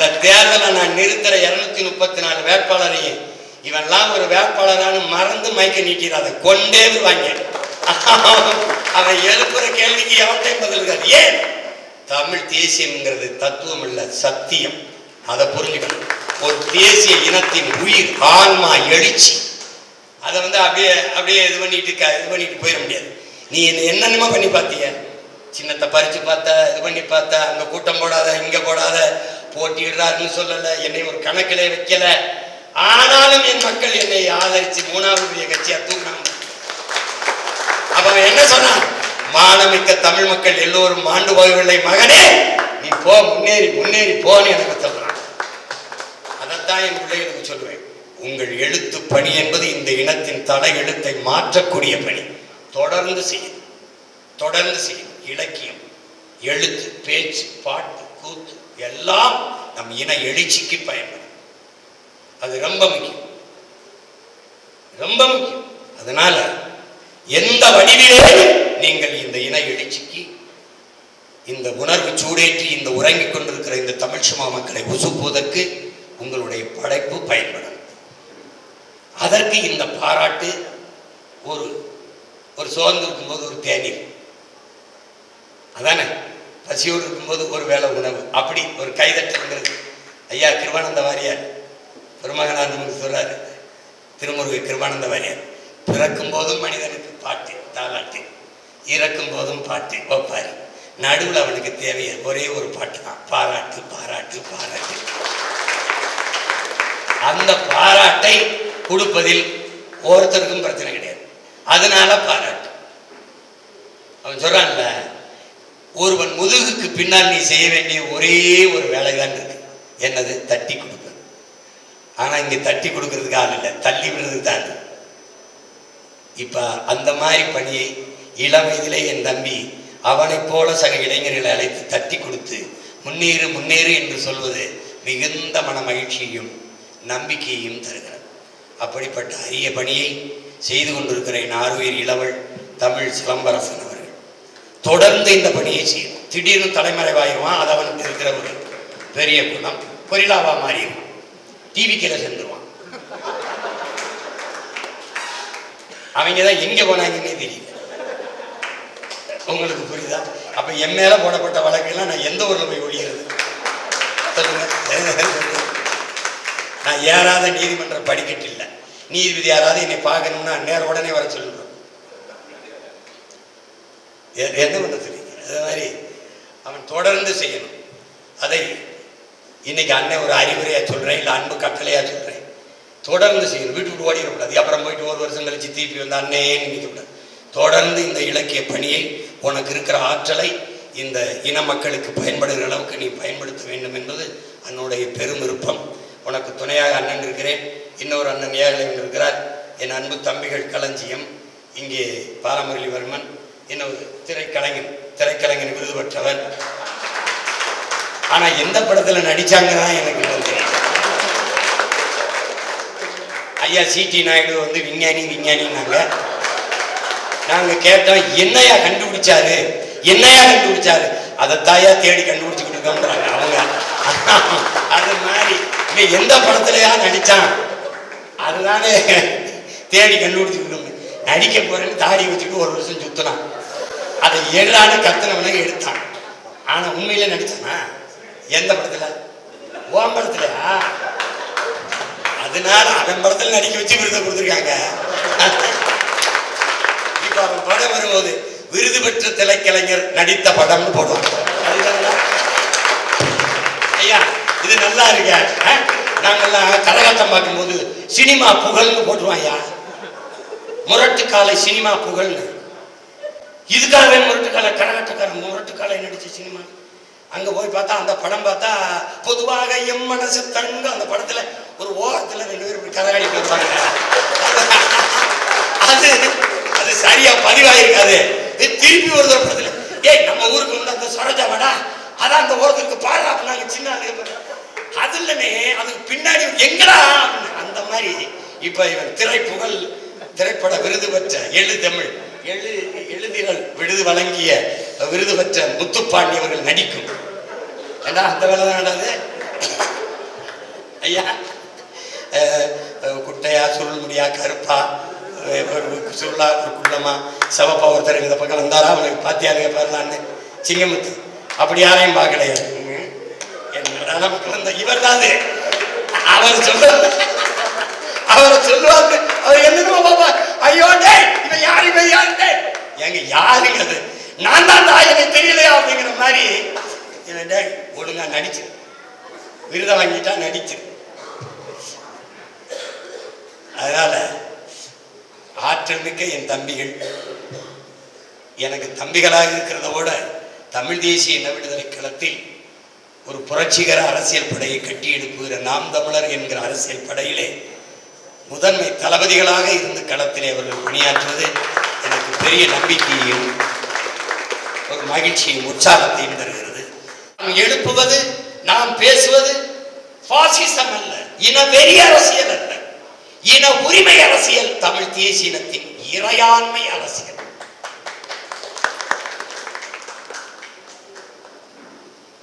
இந்த தேர்தலை நான் நிறுத்துற இருநூத்தி முப்பத்தி நாலு வேட்பாளரையும் இவெல்லாம் ஒரு வேட்பாளரானு மறந்து மயக்க நீட்டிடாத கொண்டே வாங்க. அவன் எழுப்புற கேள்விக்கு எவன்கிட்ட பதில் இருக்காது? ஏன்? தமிழ் தேசியம்ங்கிறது தத்துவம் இல்ல சத்தியம். அதை புரிஞ்சுக்கணும். ஒரு தேசிய இனத்தின் உயிர் ஆன்மா எழுச்சி. அதை வந்து அப்படியே அப்படியே இது பண்ணிட்டு க- இது பண்ணிட்டு போயிட முடியாது. நீ என்னென்னமோ பண்ணி பார்த்தீங்க சின்னத்தை பறிச்சு பார்த்த இது பண்ணி பார்த்த அங்கே கூட்டம் போடாத இங்கே போடாத போட்டியிடுறாருன்னு சொல்லல என்னை ஒரு கணக்கிலே வைக்கல. ஆனாலும் என் மக்கள் என்னை ஆதரிச்சு மூணாவது பெரிய கட்சியா தூக்கினாங்க. அப்ப அவன் என்ன சொன்னான்? மானமிக்க தமிழ் மக்கள் எல்லோரும் மாண்டு போகவில்லை மகனே நீ போ முன்னேறி முன்னேறி போன்னு எனக்கு சொல்றான். அதைத்தான் என் பிள்ளைகளுக்கு சொல்லுவேன். உங்கள் எழுத்து பணி என்பது இந்த இனத்தின் தடை எழுத்தை மாற்றக்கூடிய பணி. தொடர்ந்து செய்யும். தொடர்ந்து செய்யும். இலக்கியம் எழுத்து பேச்சு பாட்டு கூத்து எல்லாம் நம் இன எழுச்சிக்கு பயன்படும். அது ரொம்ப முக்கியம். ரொம்ப முக்கியம். அதனால எந்த வடிவிலே நீங்கள் இந்த இன எழுச்சிக்கு இந்த உணர்வு சூடேற்றி இந்த உறங்கிக் கொண்டிருக்கிற இந்த தமிழ் சுமா மக்களை உசுப்புவதற்கு உங்களுடைய படைப்பு பயன்படும். அதற்கு இந்த பாராட்டு ஒரு ஒரு சோர்ந்து இருக்கும்போது ஒரு தேநீர். அதானே? பசியோடு இருக்கும்போது ஒரு வேளை உணவு. அப்படி ஒரு கைதட்டல்ங்கிறது ஐயா கிருபானந்த வாரியார் பெருமகனார் நமக்கு சொல்றாரு. திருமுருக கிருபானந்த வாரியார் பிறக்கும் போதும் மனிதனுக்கு பாட்டு தாலாட்டு. இறக்கும் போதும் பாட்டு ஒப்பாரி. நடுவில் அவனுக்கு தேவையை ஒரே ஒரு பாட்டு தான் பாராட்டு பாராட்டு பாராட்டு. அந்த பாராட்டை கொடுப்பதில் ஒருத்தருக்கும் பிரச்சனை கிடையாது. அதனால பாராட்டு. அவன் சொல்றான்ல ஒருவன் முதுகுக்கு பின்னால் நீ செய்ய வேண்டிய ஒரே ஒரு வேலை தான் இருக்கு. என்னது? தட்டி கொடுப்பது. ஆனால் இங்கே தட்டி கொடுக்கறதுக்கு ஆள் இல்லை. தள்ளி விடுறதுக்கு தான் இப்போ அந்த மாதிரி பணியை இளம் வயதிலே என் தம்பி அவனைப் போல சக இளைஞர்களை அழைத்து தட்டி கொடுத்து முன்னேறு முன்னேறு என்று சொல்வது மிகுந்த மன மகிழ்ச்சியையும் நம்பிக்கையையும் தருகிறது. அப்படிப்பட்ட அரிய பணியை செய்து கொண்டிருக்கிற என் ஆறுயிர் இளவல் தமிழ் சிலம்பரசன் தொடர்ந்து இந்த பணியை செய்யணும் திடீர்னு தலைமறைவாயிருவான் அது அவனுக்கு இருக்கிற ஒரு பெரிய குணம். பொரிலாவா மாறிடுவான் டிவிக்கில சென்றுவான். அவங்க தான் எங்கே போனாங்கன்னே தெரியல. உங்களுக்கு புரியுதா? அப்ப என் மேல போடப்பட்ட வழக்கெல்லாம் நான் எந்த ஊர்ல போய் ஒழிகிறது சொல்லுங்க. நான் ஏறாத நீதிமன்றம் படிக்கட்டு இல்லை. நீதிபதி யாராவது என்னை பார்க்கணும்னா நேரம் உடனே வர சொல்லுங்க. என்ன பண்ணுறது தெரியுங்க அது மாதிரி அவன் தொடர்ந்து செய்யணும். அதை இன்னைக்கு அண்ணன் ஒரு அறிவுரையாக சொல்கிறேன் இல்லை அன்பு கட்டளையாக சொல்கிறேன் தொடர்ந்து செய்யணும். வீட்டு விட்டு ஓடிடக்கூடாது. அப்புறம் போயிட்டு ஒரு வருஷம் கழிச்சு திருப்பி வந்து அண்ணேன்னு நினைக்கக்கூடாது தொடர்ந்து இந்த இலக்கிய பணியை உனக்கு இருக்கிற ஆற்றலை இந்த இன மக்களுக்கு பயன்படுகிற அளவுக்கு நீ பயன்படுத்த வேண்டும் என்பது அன்னுடைய பெரும் விருப்பம். உனக்கு துணையாக அண்ணன் இருக்கிறேன். இன்னொரு அண்ணன் ஏகலைவன் இருக்கிறார். என் அன்பு தம்பிகள் களஞ்சியம். இங்கே பாரமுரளிவர்மன் இன்னொரு திரைக்கலைஞன் திரைக்கலைஞன் விருது பெற்றவர் ஆனா எந்த படத்துல நடிச்சாங்கன்னா எனக்கு தெரியும். ஐயா சிடி நாயுடு வந்து விஞ்ஞானி விஞ்ஞானின்னாங்க. நாங்க கேட்டோம் என்னையா கண்டுபிடிச்சாரு? என்னையா கண்டுபிடிச்சாரு? அதை தாயா தேடி கண்டுபிடிச்சுக்கிட்டு இருக்கோம்ன்றாங்க அவங்க. அது மாதிரி. நீ எந்த படத்துலயா நடிச்சான்? அதுதானே. தேடி கண்டுபிடிச்சுக்கிட்டு நடிக்க போறேன்னு தாடி வச்சுட்டு ஒரு வருஷம் சுத்தினான். அதை எடுறான்னு கத்துனவனே எடுத்தான். ஆனா உண்மையில நடிச்சானா? எந்த படத்துல? ஓம் படத்துலயா அதனால அவன் படத்துல நடிக்க வச்சு விருதை கொடுத்துருக்காங்க. இப்ப அவன் படம் வரும்போது விருது பெற்ற திரைக்கலைஞர் நடித்த படம்னு போடுவாங்க ஐயா இது நல்லா இருக்க. ஆ? நாங்கெல்லாம் கரகாட்டம் பார்க்கும்போது சினிமா புகழ்னு போட்டுருவான் ஐயா. முரட்டு காலை சினிமா புகழ்னு. இதுக்காகவே முரட்டுக்காலை கரகாட்டக்காரன் முரட்டு நடிச்ச சினிமா? அங்க போய் பார்த்தா அந்த படம் பார்த்தா பொதுவாக எம் மனசு தங்க அந்த படத்துல ஒரு ஓரத்துல ரெண்டு பேரும் இப்படி கரகாடி போயிருப்பாங்க அது அது சரியா பதிவாயிருக்காது. திருப்பி ஒரு படத்துல ஏய் நம்ம ஊருக்கு வந்து அந்த சொரஜா வாடா அதான் அந்த ஓரத்துக்கு பாடுறா நாங்க சின்ன அது அதுக்கு பின்னாடி எங்கடா? அப்படின்னு. அந்த மாதிரி இப்ப இவன் திரைப்புகழ் திரைப்பட விருது பெற்ற எழு தமிழ் எழு எழுதினர் விருது வழங்கிய விருது பெற்ற முத்துப்பாண்டி அவர்கள் நடிக்கும். ஏன்னா அந்த வேலை தான் நடந்தது ஐயா குட்டையா சுருள்முடியா கருப்பா சுருளா குள்ளமா சவப்பா ஒருத்தர் இந்த பக்கம் வந்தாரா? அவனுக்கு பாத்தியாருங்க பாருலான்னு. சிங்கமுத்து அப்படி யாரையும் பார்க்கலையா? என்னடா நமக்கு வந்த இவர் தான் அவர் சொல்ற அவரை சொல்லுவாங்க. அவர் என்னமோ பாப்பா ஐயோ டேய் இவன் யாரு இவன் யாரு டே எங்க யாருங்க அது? நான் தான் தாய் எனக்கு தெரியலையா அப்படிங்கிற மாதிரி இவன் டேய் ஒழுங்கா நடிச்சு. விருதை வாங்கிட்டா நடிச்சு. அதனால ஆற்றல் மிக்க என் தம்பிகள் எனக்கு தம்பிகளாக இருக்கிறதோட தமிழ் தேசிய இன விடுதலை களத்தில் ஒரு புரட்சிகர அரசியல் படையை கட்டி எழுப்புகிற நாம் தமிழர் என்கிற அரசியல் படையிலே முதன்மை தளபதிகளாக இருந்து களத்திலே அவர்கள் பணியாற்றுவது எனக்கு பெரிய நம்பிக்கையையும் ஒரு மகிழ்ச்சியும் உற்சாகத்தையும் தருகிறது. நாம் எழுப்புவது நாம் பேசுவது பாசிசம் அல்ல. இன வெறி அரசியல் அல்ல. இன உரிமை அரசியல் தமிழ் தேசியத்தின் இறையாண்மை அரசியல்.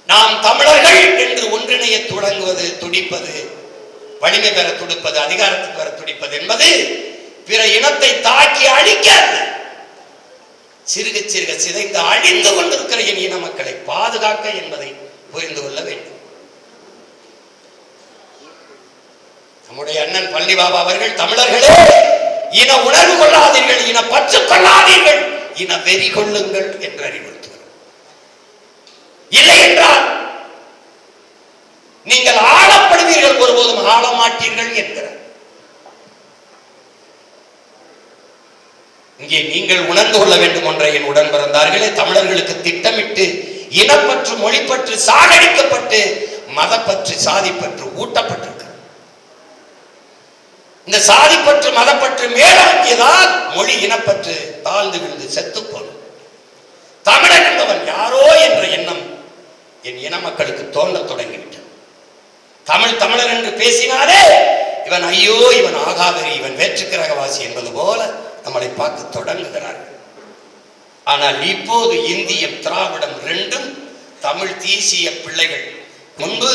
நாம் தமிழர்கள் என்று ஒன்றிணைய தொடங்குவது துடிப்பது வலிமை பெற துடிப்பது அதிகாரத்துக்கு பெற துடிப்பது என்பது பிற இனத்தை தாக்கி அழிக்க சிறுக சிறுக சிதைந்து அழிந்து கொண்டிருக்கிற என் இன மக்களை பாதுகாக்க என்பதை புரிந்து கொள்ள வேண்டும். நம்முடைய அண்ணன் பள்ளி பாபா அவர்கள் தமிழர்களே இன உணர்வு கொள்ளாதீர்கள் இன பற்று கொள்ளாதீர்கள் இன வெறி கொள்ளுங்கள் என்று அறிவுறுத்துகிறார் இல்லை என்றால் நீங்கள் நீங்கள் ஒருபோதும் ஆள மாட்டீர்கள் என்கிறார். இங்கே நீங்கள் உணர்ந்து கொள்ள வேண்டும் ஒன்றை என் உடன் பிறந்தார்களே தமிழர்களுக்கு திட்டமிட்டு இனப்பற்று மொழிப்பற்று சாகடிக்கப்பட்டு மதப்பற்று சாதிப்பற்று ஊட்டப்பட்டிருக்கிறது. இந்த சாதிப்பற்று மதப்பற்று மேலோங்கியதால் மொழி இனப்பற்று தாழ்ந்து விழுந்து செத்து தமிழன் என்பவன் யாரோ என்ற எண்ணம் என் இன மக்களுக்கு தோன்ற தொடங்கிவிட்டது. தமிழ் தமிழர் என்று பேசினாலே இவன் ஐயோ இவன் ஆகாதரி இவன் வேற்றுக்கிரகவாசி என்பது போல நம்மளை பார்க்க தொடங்குகிறார்கள் ஆனால் இப்போது இந்தியம் திராவிடம் ரெண்டும் தமிழ் தேசிய பிள்ளைகள் முன்பு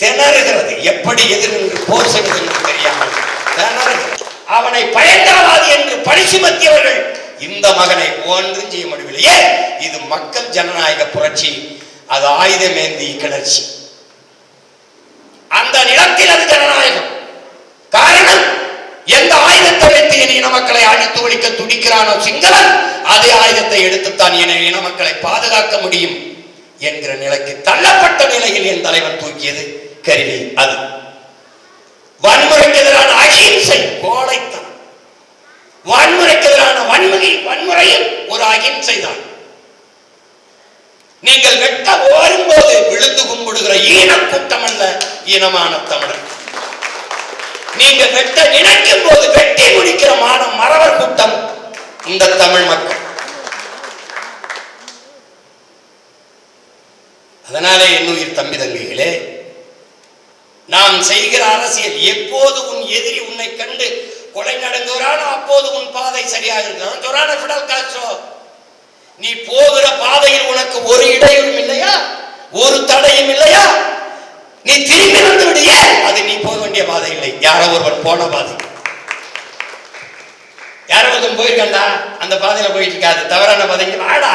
திணறுகிறது. எப்படி எதிர்நின்று போர் செய்வது என்று தெரியாமல் திணறுகிறது. அவனை பயங்கரவாதி என்று பழி சுமத்தியவர்கள் இந்த மகனை ஒன்றும் செய்ய முடியவில்லையே இது மக்கள் ஜனநாயக புரட்சி. அது ஆயுதமேந்தி கிளர்ச்சி. அந்த அது ஜனநாயகம். காரணம் எந்த ஆயுதத்தை வைத்து என் இன மக்களை அழித்து ஒழிக்க துடிக்கிறானோ சிங்களன் அதே ஆயுதத்தை எடுத்துத்தான் என இன மக்களை பாதுகாக்க முடியும் என்கிற நிலைக்கு தள்ளப்பட்ட நிலையில் என் தலைவன் தூக்கியது கருவி அது. வன்முறைக்கு எதிரான அகிம்சை கோழைத்தான் வன்முறைக்கு எதிரான வன்முறை வன்முறையும் ஒரு அகிம்சை தான் நீங்கள் வெட்ட ஓரும்போது விழுந்து கும்பிடுகிற ஈன கூட்டம் அல்ல. இனமான தமிழர். நீங்க வெட்ட நினைக்கும் போது வெட்டி முடிக்கிற மானம் மறவர் கூட்டம் இந்த தமிழ் மக்கள். அதனாலே என்னுயிர் தம்பி தங்கைகளே நாம் செய்கிற அரசியல் எப்போது உன் எதிரி உன்னை கண்டு கொலை நடங்குகிறானோ அப்போது உன் பாதை சரியாக இருக்கிறான் சொரான ஃபிடல் நீ போகிற பாதையில் உனக்கு ஒரு இடையும் இல்லையா? ஒரு தடையும் இல்லையா? நீ திரும்பி வந்து விடிய அது நீ போக வேண்டிய பாதை இல்லை. யாரோ ஒருவன் போன பாதை. யாரோ ஒருத்தன் போயிருக்கண்டா அந்த பாதையில போயிட்டு இருக்காது. தவறான பாதைக்கு வாடா.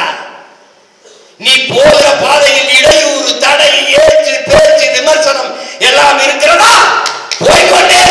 நீ போற பாதையில் இடையூறு தடை ஏற்று பேச்சு விமர்சனம் எல்லாம் இருக்கிறதா? போய்கொண்டே